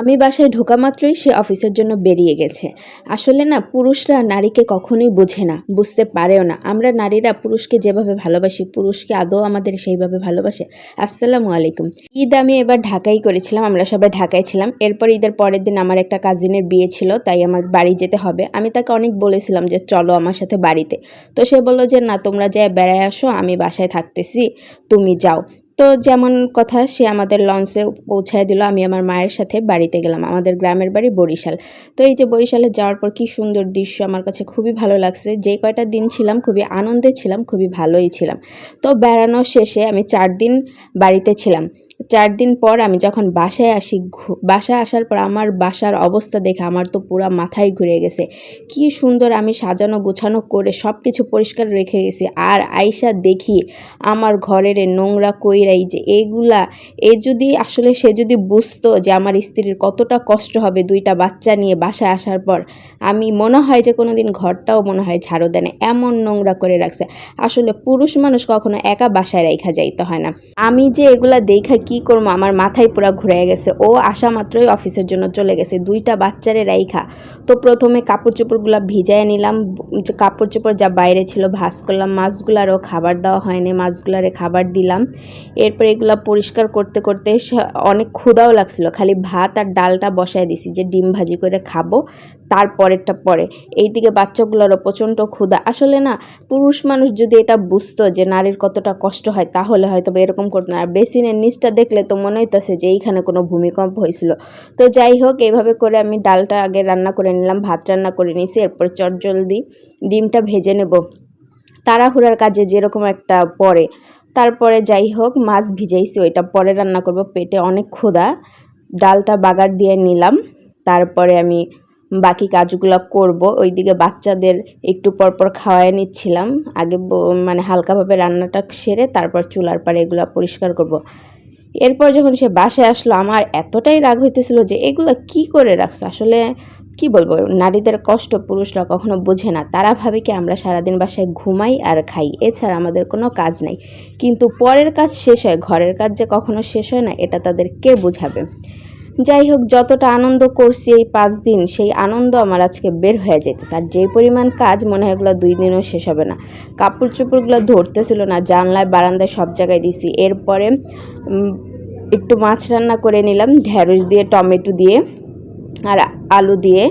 আমি বাসায় ঢোকা মাত্রই সে অফিসের জন্য বেরিয়ে গেছে। আসলে না, পুরুষরা নারীকে কখনোই বোঝে না, বুঝতে পারেও না। আমরা নারীরা পুরুষকে যেভাবে ভালোবাসি, পুরুষকে আদৌ আমাদের সেইভাবে ভালোবাসে? আসসালামু আলাইকুম। ঈদ আমি এবার ঢাকাই করেছিলাম, আমরা সবাই ঢাকায় ছিলাম। এরপর ঈদের পরের দিন আমার একটা কাজিনের বিয়ে ছিল, তাই আমার বাড়ি যেতে হবে। আমি তাকে অনেক বলেছিলাম যে, চলো আমার সাথে বাড়িতে। তো সে বলল যে, না, তোমরা যায় বেড়ায় আসো, আমি বাসায় থাকতেছি, তুমি যাও। তো যেমন কথা, সে আমাদের লঞ্চে পৌঁছায় দিল। আমি আমার মায়ের সাথে বাড়িতে গেলাম। আমাদের গ্রামের বাড়ি বরিশাল। তো এই যে বরিশালে যাওয়ার পর কি সুন্দর দৃশ্য আমার কাছে খুবই ভালো লাগছে। যে কয়টা দিন ছিলাম, খুবই আনন্দে ছিলাম, খুবই ভালোই ছিলাম। তো বেড়ানোর শেষে আমি চার দিন বাড়িতে ছিলাম। চার দিন পর আমি যখন বাসায় আসি বাসায় আসার পর আমার বাসার অবস্থা দেখে আমার তো পুরো মাথায় ঘুরে গেছে। কি সুন্দর আমি সাজানো গোছানো করে সব কিছু পরিষ্কার রেখে গেছি। আর আইসা দেখি আমার ঘরের নোংরা কইরাই যে এগুলা, এ যদি আসলে সে যদি বুঝতো যে আমার স্ত্রীর কতটা কষ্ট হবে দুইটা বাচ্চা নিয়ে বাসায় আসার পর, আমি মনে হয় যে কোনো দিন ঘরটাও মনে হয় ঝাড়ু দেয় না। এমন নোংরা করে রাখছে। আসলে পুরুষ মানুষ কখনো একা বাসায় রেখা যাইতে হয় না। আমি যে এগুলা দেখা কি করব? আমার মাথায় পুরো ঘুরে গেছে। ও আসা মাত্রই অফিসের জন্য চলে গেছে। দুইটা বাচ্চারে রাইখা। তো প্রথমে কাপড় চোপড়গুলো ভিজায় নিলাম। কাপড় চোপড় যা বাইরে ছিল ভাস করলাম। মাছগুলারও খাবার দেওয়া হয়নি। মাছগুলারে খাবার দিলাম। এরপর এগুলো পরিষ্কার করতে করতে অনেক ক্ষুদাও লাগছিল। খালি ভাত আর ডালটা বসায় দিছি যে ডিম ভাজি করে খাব। তারপরেরটা পরে। এইদিকে বাচ্চাগুলোরও প্রচণ্ড ক্ষুধা। আসলে না, পুরুষ মানুষ যদি এটা বুঝতো যে নারীর কতটা কষ্ট হয়, তাহলে হয়তো এরকম করতো না। আর বেসিনের নিচটা দেখলে তো মনে হইতেছে যে এইখানে কোনো ভূমিকম্প হয়েছিল তো যাই হোক এইভাবে করে আমি ডালটা আগে রান্না করে নিলাম, ভাত রান্না করে নিয়েছি এরপর চটজলদি ডিমটা ভেজে নেব। তাড়াহুড়ার কাজে যেরকম একটা পরে তারপরে যাই হোক, মাছ ভিজাইছি, ওইটা পরে রান্না করব। পেটে অনেক ক্ষুধা। ডালটা বাগার দিয়ে নিলাম। তারপরে আমি বাকি কাজগুলো করব। ওইদিকে বাচ্চাদের একটু পরপর খাওয়াই নিচ্ছিলাম। আগে মানে হালকাভাবে রান্নাটা সেরে তারপর চুলার পাড়ে এগুলো পরিষ্কার করব। এরপর যখন সে বাসায় আসলো, আমার এতটাই রাগ হইতেছিল যে, এগুলো কি করে রাখছো? আসলে কি বলব? নারীদের কষ্ট পুরুষরা কখনো বোঝে না। তারা ভাবে কি আমরা সারাদিন বাসায় ঘুমাই আর খাই। এছাড়া আমাদের কোনো কাজ নাই। কিন্তু পরের কাজ শেষ হয়। ঘরের কাজ যে কখনো শেষ হয় না, এটা তাদের কে বোঝাবে? যাই হোক, যতটা আনন্দ করছি এই পাঁচ দিন, সেই আনন্দ আমার আজকে বের হয়ে যেতেছে আর যে পরিমাণ কাজ, মনে হয় এগুলো দুই দিনও শেষ হবে না। কাপড় চোপড়গুলো ধরতেছিল না, জানলায়, বারান্দায় সব জায়গায় দিছি। এরপরে একটু মাছ রান্না করে নিলাম ঢ্যাঁড়স দিয়ে, টমেটো দিয়ে, আর আলু দিয়ে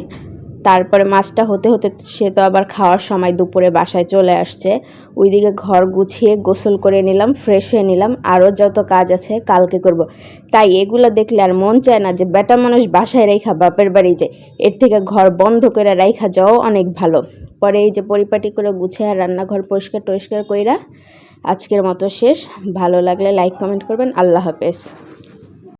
তারপরে মাছটা হতে হতে সে তো আবার খাওয়ার সময় দুপুরে বাসায় চলে আসছে। ওইদিকে ঘর গুছিয়ে গোসল করে নিলাম ফ্রেশ হয়ে নিলাম। আরও যত কাজ আছে কালকে করব। তাই এগুলো দেখলে আর মন চায় না যে, বেটা মানুষ বাসায় রেখা বাপের বাড়ি যায় এর থেকে ঘর বন্ধ করে রাইখা যাওয়াও অনেক ভালো। পরে এই যে পরিপাটি করে গুছিয়ে রান্নাঘর পরিষ্কার টরিষ্কার কইরা আজকের মতো শেষ। ভালো লাগলে লাইক কমেন্ট করবেন। আল্লাহ হাফেজ।